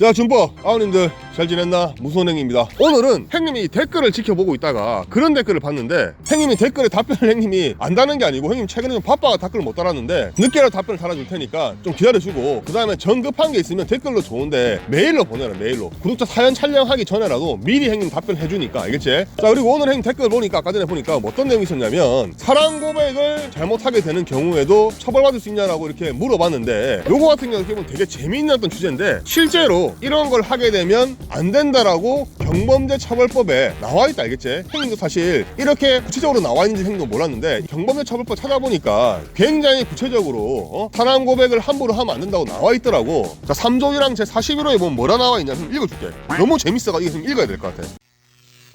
자 준보 아우님들 잘 지냈나? 무소행입니다. 오늘은 형님이 댓글을 지켜보고 있다가 그런 댓글을 봤는데 형님이 댓글에 답변을 형님이 안 다는 게 아니고 형님 최근에 좀 바빠가 댓글을 못 달았는데 늦게라도 답변을 달아줄 테니까 좀 기다려주고 그 다음에 정급한 게 있으면 댓글로 좋은데 메일로 보내라 메일로. 구독자 사연 촬영하기 전에라도 미리 형님 답변해주니까 알겠지? 자 그리고 오늘 형님 댓글 보니까 아까 전에 보니까 뭐 어떤 내용이 있었냐면 사랑 고백을 잘못하게 되는 경우에도 처벌받을 수 있냐라고 이렇게 물어봤는데 요거 같은 경우는 되게 재미있는 어떤 주제인데 실제로 이런 걸 하게 되면 안 된다라고 경범죄 처벌법에 나와 있다 알겠지? 형님도 사실 이렇게 구체적으로 나와 있는지 형님도 몰랐는데 경범죄 처벌법 찾아보니까 굉장히 구체적으로 어? 사랑 고백을 함부로 하면 안 된다고 나와 있더라고 자 3조이랑 제 41호에 보면 뭐라 나와 있냐 좀 읽어줄게 너무 재밌어가지고 좀 읽어야 될 것 같아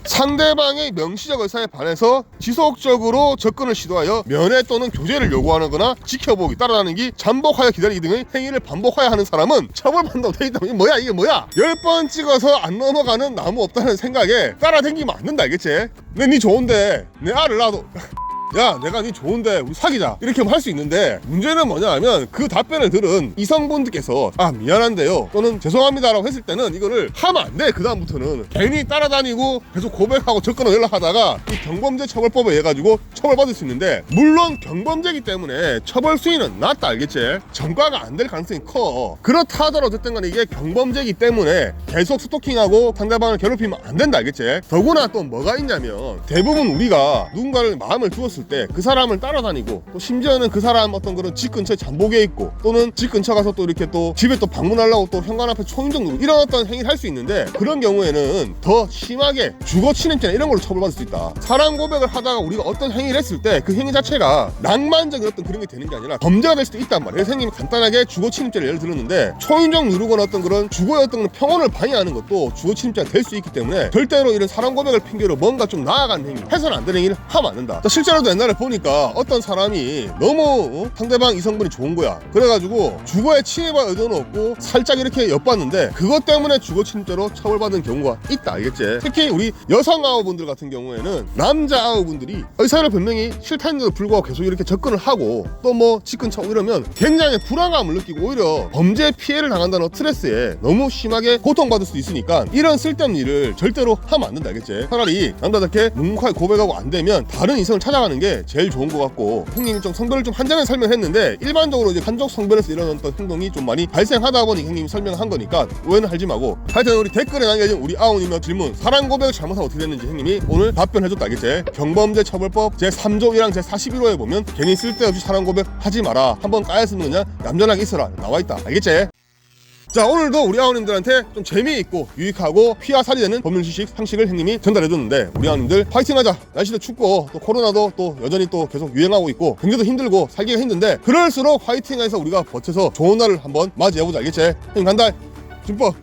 상대방의 명시적 의사에 반해서 지속적으로 접근을 시도하여 면회 또는 교제를 요구하거나 지켜보기 따라다는 기 잠복하여 기다리기 등의 행위를 반복하여 하는 사람은 처벌받는다고 돼 있다. 뭐야 이게 뭐야? 열 번 찍어서 안 넘어가는 나무 없다는 생각에 따라댕기면 안 된다 알겠지? 근데 니 좋은데 내 알을 낳아도 야 내가 니 좋은데 우리 사귀자. 이렇게 할 수 있는데 문제는 뭐냐 하면 그 답변을 들은 이성분들께서 아 미안한데요. 또는 죄송합니다라고 했을 때는 이거를 하면 안 돼 그 다음부터는. 괜히 따라다니고 계속 고백하고 접근을 연락하다가 이 경범죄 처벌법에 의해 가지고 처벌받을 수 있는데 물론 경범죄이기 때문에 처벌 수위는 낮다 알겠지? 전과가 안 될 가능성이 커. 그렇다 하더라도 어쨌든 간에 이게 경범죄이기 때문에 계속 스토킹하고 상대방을 괴롭히면 안 된다 알겠지? 더구나 또 뭐가 있냐면 대부분 우리가 누군가를 마음을 주었을 때 그 사람을 따라다니고 또 심지어는 그 사람 어떤 그런 집 근처에 잠복해 있고 또는 집 근처 가서 또 이렇게 또 집에 또 방문하려고 또 현관 앞에 초인종 누르고 이런 어떤 행위를 할 수 있는데 그런 경우에는 더 심하게 주거 침해죄나 이런 걸로 처벌받을 수 있다. 사랑 고백을 하다가 우리가 어떤 행위를 했을 때 그 행위 자체가 낭만적인 어떤 그런 게 되는 게 아니라 범죄가 될 수도 있단 말이에요. 선생님이 간단하게 주거 침입죄를 예를 들었는데 초인종 누르거나 어떤 그런 주거의 어떤 평온을 방해하는 것도 주거 침입죄가 될 수 있기 때문에 절대로 이런 사랑 고백을 핑계로 뭔가 좀 나아가는 행위 해서는 안 되는 행위를 하면 안 된다. 자, 실제로도 옛날에 보니까 어떤 사람이 너무 어? 상대방 이성분이 좋은 거야 그래가지고 주거에 침입할 의도는 없고 살짝 이렇게 엿봤는데 그것 때문에 주거 침입죄로 처벌받은 경우가 있다 알겠지 특히 우리 여성 아우분들 같은 경우에는 남자 아우분들이 의사를 분명히 싫다는데도 불구하고 계속 이렇게 접근을 하고 또뭐집 근처 오고 이러면 굉장히 불안감을 느끼고 오히려 범죄 피해를 당한다는 스트레스에 너무 심하게 고통받을 수도 있으니까 이런 쓸데없는 일을 절대로 하면 안 된다 알겠지 차라리 남자답게 묵묵하게 고백하고 안 되면 다른 이성을 찾아가는 게 제일 좋은 것 같고 형님이 좀 성별을 좀 한정해 설명했는데 일반적으로 이제 한쪽 성별에서 어떤 행동이 좀 많이 발생하다 보니 형님이 설명한 거니까 오해는 하지 마고 하여튼 우리 댓글에 남겨진 우리 아우님의 질문 사랑 고백을 잘못하면 어떻게 됐는지 형님이 오늘 답변해줬다 알겠지? 경범죄 처벌법 제3조 1항 제41호에 보면 괜히 쓸데없이 사랑 고백 하지 마라. 한번 까였으면 그냥 얌전하게 있어라. 나와있다 알겠지? 자 오늘도 우리 아우님들한테 좀 재미있고 유익하고 피와 살이 되는 법률 지식 상식을 형님이 전달해줬는데 우리 아우님들 파이팅하자. 날씨도 춥고 또 코로나도 또 여전히 또 계속 유행하고 있고 경제도 힘들고 살기가 힘든데 그럴수록 파이팅해서 우리가 버텨서 좋은 날을 한번 맞이해보자. 알겠지? 형님 간다. 준법